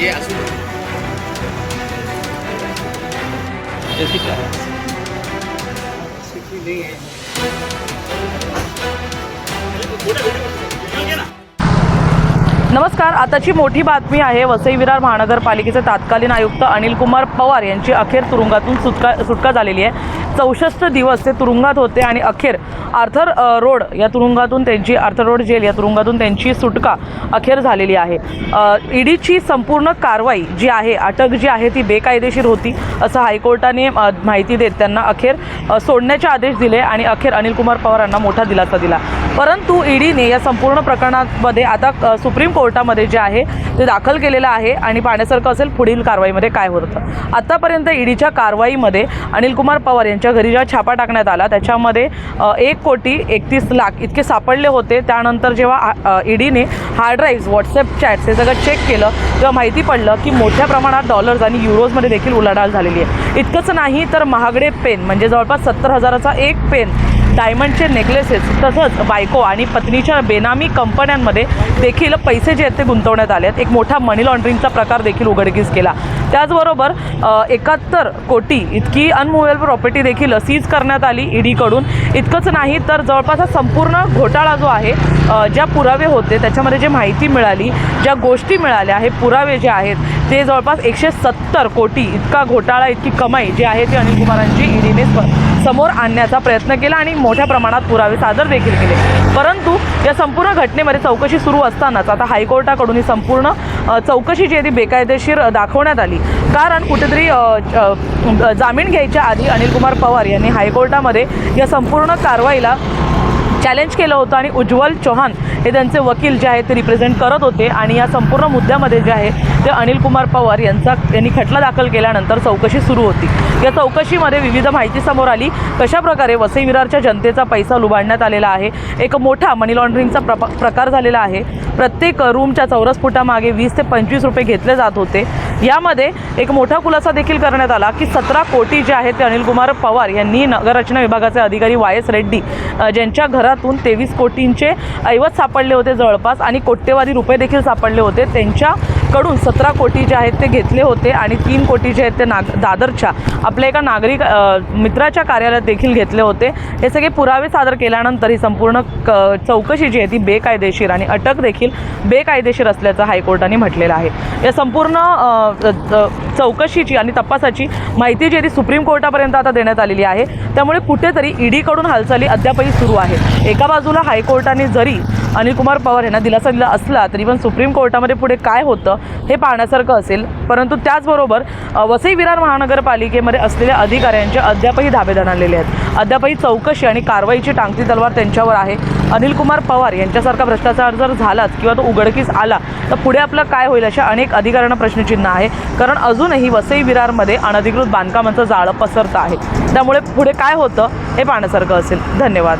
ये असू दे. जैसे क्या नमस्कार आताची मोठी बातमी आहे वसई विरार महानगरपालिकेचे तत्कालीन आयुक्त अनिल कुमार पवार यांची अखेर तुरुंगातून सुटका सुटका झालेली आहे. चौसष्ट दिवस ते तुरुंगात होते आणि अखेर आर्थर रोड या तुरुंगातून त्यांची आर्थर रोड जेल या तुरुंगातून त्यांची सुटका अखेर झालेली आहे. ईडीची संपूर्ण कारवाई जी आहे अटक जी आहे ती बेकायदेशीर होती असं हायकोर्टाने माहिती देत त्यांना अखेर सोडण्याचे आदेश दिले आणि अखेर अनिल कुमार पवारांना मोठा दिलासा दिला. परंतु ईडीने या संपूर्ण प्रकरणामध्ये आता सुप्रीम कोर्टामध्ये जे आहे ते दाखल केलेलं आहे आणि पाहण्यासारखं असेल पुढील कारवाईमध्ये काय होतं. आत्तापर्यंत ईडीच्या कारवाईमध्ये अनिल कुमार पवार यांच्या घरी जेव्हा छापा टाकण्यात आला त्याच्यामध्ये एक कोटी एकतीस लाख इतके सापडले होते. त्यानंतर जेव्हा ईडीने हार्ड ड्राईव्ह व्हॉट्सअप चॅट्स हे सगळं चेक केलं तेव्हा माहिती पडलं की मोठ्या प्रमाणात डॉलर्स आणि युरोजमध्ये देखील उलाढाल झालेली आहे. इतकंच नाही तर महागडे पेन म्हणजे जवळपास सत्तर हजाराचा एक पेन डायमंडचे नेकलेसेस तसंच बायको आणि पत्नीच्या बेनामी कंपन्यांमध्ये देखील पैसे जे आहेत ते गुंतवण्यात आले आहेत. एक मोठा मनी लॉन्ड्रिंगचा प्रकार देखील उघडकीस केला त्याचबरोबर एकाहत्तर कोटी इतकी अनमुवेबल प्रॉपर्टी देखील सीज करण्यात आली ईडीकडून. इतकंच नाही तर जवळपास हा संपूर्ण घोटाळा जो आहे ज्या पुरावे होते त्याच्यामध्ये जे माहिती मिळाली ज्या गोष्टी मिळाल्या हे पुरावे जे आहेत ते जवळपास एकशे सत्तर कोटी इतका घोटाळा इतकी कमाई जी आहे ती अनिल कुमारांची ईडीने समोर आणण्याचा प्रयत्न केला आणि मोठ्या प्रमाणात पुरावे सादर देखील केले. परंतु या संपूर्ण घटनेमध्ये चौकशी सुरू असतानाच आता हायकोर्टाकडून ही संपूर्ण चौकशी जी आहे ती बेकायदेशीर दाखवण्यात आली. कारण कुठेतरी जामीन घ्यायच्या आधी अनिल कुमार पवार यांनी हायकोर्टामध्ये या संपूर्ण कारवाईला चॅलेंज केलं होतं आणि उज्ज्वल चौहान हे त्यांचे वकील जे आहेत ते रिप्रेझेंट करत होते. आणि या संपूर्ण मुद्द्यामध्ये जे आहे ते अनिल कुमार पवार यांचा यांनी खटला दाखल केल्यानंतर चौकशी सुरू होती. या चौकशीमध्ये विविध माहिती समोर आली. कशाप्रकारे वसई विरारच्या जनतेचा पैसा लुबाडण्यात आलेला आहे? एक मोठा मनी लॉन्ड्रिंगचा प्रप प्रकार झालेला आहे. प्रत्येक रूमच्या चौरस फुटामागे वीस ते पंचवीस रुपये घेतले जात होते. यामध्ये एक मोठा खुलासा देखील करण्यात आला की सतरा कोटी जे आहेत ते अनिल कुमार पवार यांनी नगररचना विभागाचे अधिकारी वाय एस रेड्डी ज्यांच्या घरात घरातून तेवीस कोटींचे ऐवज सापडले होते जवळपास आणि कोट्यवादी रुपये देखील सापडले होते त्यांच्या कडून सतरा कोटी जे आहेत ते घेतले होते आणि तीन कोटी जे आहेत ते नाग दादरच्या आपल्या एका नागरिक मित्राच्या कार्यालयात देखील घेतले होते. हे सगळे पुरावे सादर केल्यानंतर ही संपूर्ण क चौकशी जी आहे ती बेकायदेशीर आणि अटक देखील बेकायदेशीर असल्याचं हायकोर्टाने म्हटलेलं आहे. या संपूर्ण चौकशीची आणि तपासाची माहिती जी आहे ती सुप्रीम कोर्टापर्यंत आता देण्यात आलेली आहे. त्यामुळे कुठेतरी ईडीकडून हालचाली अद्यापही सुरू आहे एका बाजूला हायकोर्टाने जरी अनिल कुमार पवार यांना दिलासा दिला असला तरी पण सुप्रीम कोर्टामध्ये पुढे काय होतं हे पाहण्यासारखं असेल. परंतु त्याचबरोबर वसई विरार महानगरपालिकेमध्ये असलेल्या अधिकाऱ्यांचे अद्यापही धाबे दणालेले आहेत. अद्यापही चौकशी आणि कारवाईची टांगती तलवार त्यांच्यावर आहे. अनिल कुमार पवार यांच्यासारखा भ्रष्टाचार जर झालाच किंवा तो उघडकीस आला तर पुढे आपलं काय होईल अशा अनेक अधिकाऱ्यांना प्रश्नचिन्ह आहे. कारण अजूनही वसई विरारमध्ये अनधिकृत बांधकामाचं जाळं पसरतं आहे. त्यामुळे पुढे काय होतं हे पाहण्यासारखं असेल. धन्यवाद.